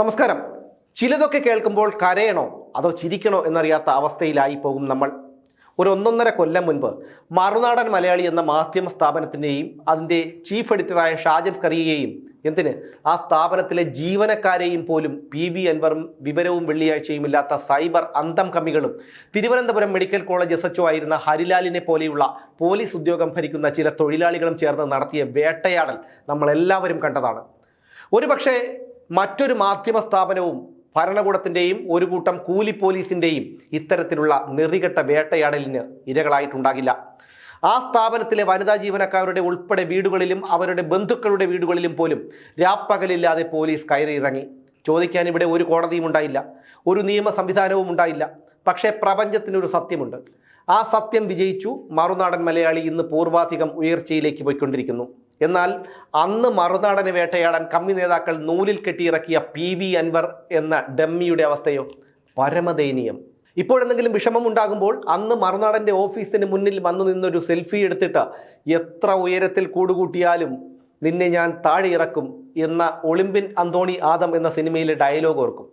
നമസ്കാരം. ചിലതൊക്കെ കേൾക്കുമ്പോൾ കരയണോ അതോ ചിരിക്കണോ എന്നറിയാത്ത അവസ്ഥയിലായി പോകും നമ്മൾ. ഒരു ഒന്നൊന്നര കൊല്ലം മുൻപ് മറുനാടൻ മലയാളി എന്ന മാധ്യമ സ്ഥാപനത്തിന്റെയും അതിന്റെ ചീഫ് എഡിറ്ററായ ഷാജൻ സ്കറിയെയും എന്തിന് ആ സ്ഥാപനത്തിലെ ജീവനക്കാരെയും പോലും പി വി അൻവറും വിവരവും വെള്ളിയാഴ്ചയും ഇല്ലാത്ത സൈബർ അന്തം കമ്മികളും Thiruvananthapuram medical college S H ആയിരുന്ന ഹരിലാലിനെ പോലെയുള്ള പോലീസ് ഉദ്യോഗം ഭരിക്കുന്ന ചില തൊഴിലാളികളും ചേർന്ന് നടത്തിയ വേട്ടയാടൽ നമ്മളെല്ലാവരും കണ്ടതാണ്. ഒരുപക്ഷെ മറ്റൊരു മാധ്യമ സ്ഥാപനവും ഭരണകൂടത്തിന്റെയും ഒരു കൂട്ടം കൂലി പോലീസിന്റെയും ഇത്തരത്തിലുള്ള നെറികെട്ട വേട്ടയാടലിന് ഇരകളായിട്ടുണ്ടാകില്ല. ആ സ്ഥാപനത്തിലെ വനിതാ ജീവനക്കാരുടെ ഉൾപ്പെടെ വീടുകളിലും അവരുടെ ബന്ധുക്കളുടെ വീടുകളിലും പോലും രാപ്പകലില്ലാതെ പോലീസ് കയറിയിറങ്ങി ചോദിക്കാൻ ഇവിടെ ഒരു കോടതിയും ഉണ്ടായില്ല ഒരു നിയമ സംവിധാനവും ഉണ്ടായില്ല. പക്ഷേ പ്രപഞ്ചത്തിനൊരു സത്യമുണ്ട്. ആ സത്യം വിജയിച്ചു. മറുനാടൻ മലയാളി ഇന്ന് പൂർവാധികം ഉയർച്ചയിലേക്ക് പോയിക്കൊണ്ടിരിക്കുന്നു. എന്നാൽ അന്ന് മറുനാടനെ വേട്ടയാടാൻ കമ്മി നേതാക്കൾ നൂലിൽ കെട്ടിയിറക്കിയ പി വി അൻവർ എന്ന ഡമ്മിയുടെ അവസ്ഥയോ? പരമദയനീയം. ഇപ്പോഴെന്തെങ്കിലും വിഷമം ഉണ്ടാകുമ്പോൾ അന്ന് മറുനാടന്റെ ഓഫീസിന് മുന്നിൽ വന്നു നിന്നൊരു സെൽഫി എടുത്തിട്ട് എത്ര ഉയരത്തിൽ കൂടുകൂട്ടിയാലും നിന്നെ ഞാൻ താഴെ ഇറക്കും എന്ന ഒളിമ്പിൻ അന്തോണി ആദം എന്ന സിനിമയിലെ ഡയലോഗ് ഓർക്കും.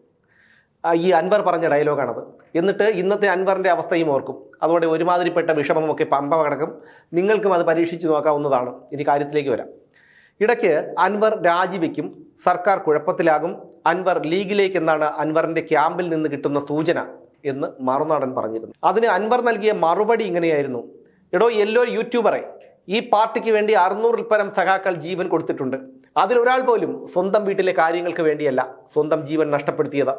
ഈ അൻവർ പറഞ്ഞ ഡയലോഗാണത്. എന്നിട്ട് ഇന്നത്തെ അൻവറിന്റെ അവസ്ഥയും ഓർക്കും. അതോടെ ഒരുമാതിരിപ്പെട്ട വിഷമമൊക്കെ പമ്പ കിടക്കും. നിങ്ങൾക്കും അത് പരീക്ഷിച്ച് നോക്കാവുന്നതാണ്. ഇനി കാര്യത്തിലേക്ക് വരാം. ഇടയ്ക്ക് അൻവർ രാജിവെക്കും. സർക്കാർ കുഴപ്പത്തിലാകും. അൻവർ ലീഗിലേക്ക് എന്നാണ് അൻവറിന്റെ ക്യാമ്പിൽ നിന്ന് കിട്ടുന്ന സൂചന എന്ന് മറുനാടൻ പറഞ്ഞിരുന്നു. അതിന് അൻവർ നൽകിയ മറുപടി ഇങ്ങനെയായിരുന്നു. എടോ എല്ലോ യൂട്യൂബറെ ഈ പാർട്ടിക്ക് വേണ്ടി അറുന്നൂറിൽ പരം സഖാക്കൾ ജീവൻ കൊടുത്തിട്ടുണ്ട്. അതിലൊരാൾ പോലും സ്വന്തം വീട്ടിലെ കാര്യങ്ങൾക്ക് വേണ്ടിയല്ല സ്വന്തം ജീവൻ നഷ്ടപ്പെടുത്തിയത്.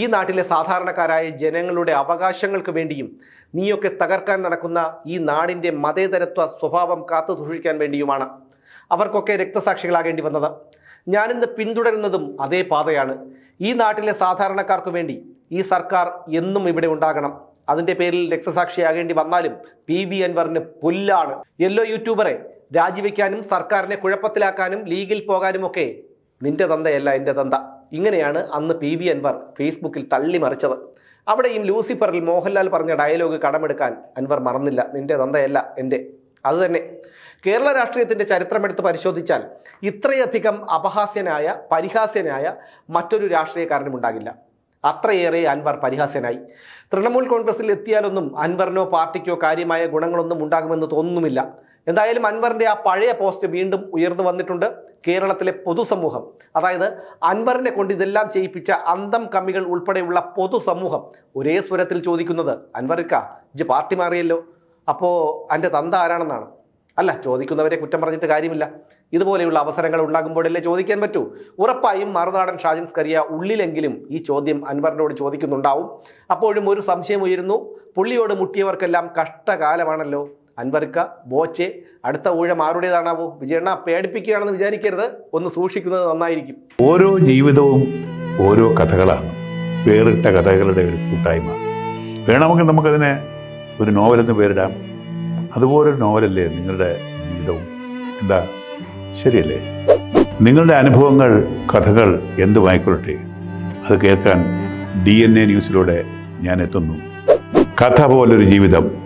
ഈ നാട്ടിലെ സാധാരണക്കാരായ ജനങ്ങളുടെ അവകാശങ്ങൾക്ക് വേണ്ടിയും നീയൊക്കെ തകർക്കാൻ നടക്കുന്ന ഈ നാടിന്റെ മതേതരത്വ സ്വഭാവം കാത്തു സൂക്ഷിക്കാൻ വേണ്ടിയുമാണ് അവർക്കൊക്കെ രക്തസാക്ഷികളാകേണ്ടി വന്നത്. ഞാനിന്ന് പിന്തുടരുന്നതും അതേ പാതയാണ്. ഈ നാട്ടിലെ സാധാരണക്കാർക്ക് വേണ്ടി ഈ സർക്കാർ എന്നും ഇവിടെ ഉണ്ടാകണം. അതിന്റെ പേരിൽ രക്തസാക്ഷിയാകേണ്ടി വന്നാലും പി ബി അൻവറിന് പുല്ലാണ്. യെല്ലോ യൂട്യൂബറെ രാജിവെക്കാനും സർക്കാരിനെ കുഴപ്പത്തിലാക്കാനും ലീഗിൽ പോകാനും ഒക്കെ നിന്റെ തന്തയല്ല എന്റെ തന്ത. ഇങ്ങനെയാണ് അന്ന് പി വി അൻവർ ഫേസ്ബുക്കിൽ തള്ളിമറിച്ചത് അവിടെയും ലൂസിഫറിൽ മോഹൻലാൽ പറഞ്ഞ ഡയലോഗ് കടമെടുക്കാൻ അൻവർ മറന്നില്ല. നിന്റെ തന്തയല്ല എന്റെ. അതുതന്നെ കേരള രാഷ്ട്രീയത്തിന്റെ ചരിത്രമെടുത്ത് പരിശോധിച്ചാൽ ഇത്രയധികം അപഹാസ്യനായ പരിഹാസ്യനായ മറ്റൊരു രാഷ്ട്രീയക്കാരനും ഉണ്ടാകില്ല. അത്രയേറെ അൻവർ പരിഹാസ്യനായി. തൃണമൂൽ കോൺഗ്രസിൽ എത്തിയാലൊന്നും അൻവറിനോ പാർട്ടിക്കോ കാര്യമായ ഗുണങ്ങളൊന്നും ഉണ്ടാകുമെന്ന് തോന്നുന്നുമില്ല. എന്തായാലും അൻവറിന്റെ ആ പഴയ പോസ്റ്റ് വീണ്ടും ഉയർന്നു വന്നിട്ടുണ്ട്. കേരളത്തിലെ പൊതുസമൂഹം അതായത് അൻവറിനെ കൊണ്ട് ഇതെല്ലാം ചെയ്യിപ്പിച്ച അന്തം കമ്മികൾ ഉൾപ്പെടെയുള്ള പൊതുസമൂഹം ഒരേ സ്വരത്തിൽ ചോദിക്കുന്നത് അൻവറിക്ക ഇജ് പാർട്ടി മാറിയല്ലോ? അപ്പോൾ എന്റെ തന്ത ആരാണെന്നാണ്? അല്ല ചോദിക്കുന്നവരെ കുറ്റം പറഞ്ഞിട്ട് കാര്യമില്ല. ഇതുപോലെയുള്ള അവസരങ്ങൾ ഉണ്ടാകുമ്പോഴല്ലേ ചോദിക്കാൻ പറ്റൂ. ഉറപ്പായും മറുനാടൻ ഷാജിൻ സ്കറിയ ഉള്ളിലെങ്കിലും ഈ ചോദ്യം അൻവറിനോട് ചോദിക്കുന്നുണ്ടാവും. അപ്പോഴും ഒരു സംശയം ഉയരുന്നു. പുള്ളിയോട് മുട്ടിയവർക്കെല്ലാം കഷ്ടകാലമാണല്ലോ. അൻവർക്ക ബോച്ചെ അടുത്ത ഊഴം ആരുടേതാണാവോ? വിജയണ്ണ പേടിപ്പിക്കുകയാണെന്ന് വിചാരിക്കരുത്. ഒന്ന് സൂക്ഷിക്കുന്നത് നന്നായിരിക്കും. ഓരോ ജീവിതവും ഓരോ കഥകളാണ്. വേറിട്ട കഥകളുടെ ഒരു കൂട്ടായ്മ. വേണമെങ്കിൽ നമുക്കതിനെ ഒരു നോവലെന്ന് പേരിടാം. അതുപോലൊരു നോവലല്ലേ നിങ്ങളുടെ ജീവിതവും? എന്താ? ശരിയല്ലേ? നിങ്ങളുടെ അനുഭവങ്ങൾ കഥകൾ എന്തുമായിക്കൊള്ളട്ടെ അത് കേൾക്കാൻ ഡി എൻ എ ന്യൂസിലൂടെ ഞാൻ എത്തുന്നു. കഥ പോലൊരു ജീവിതം.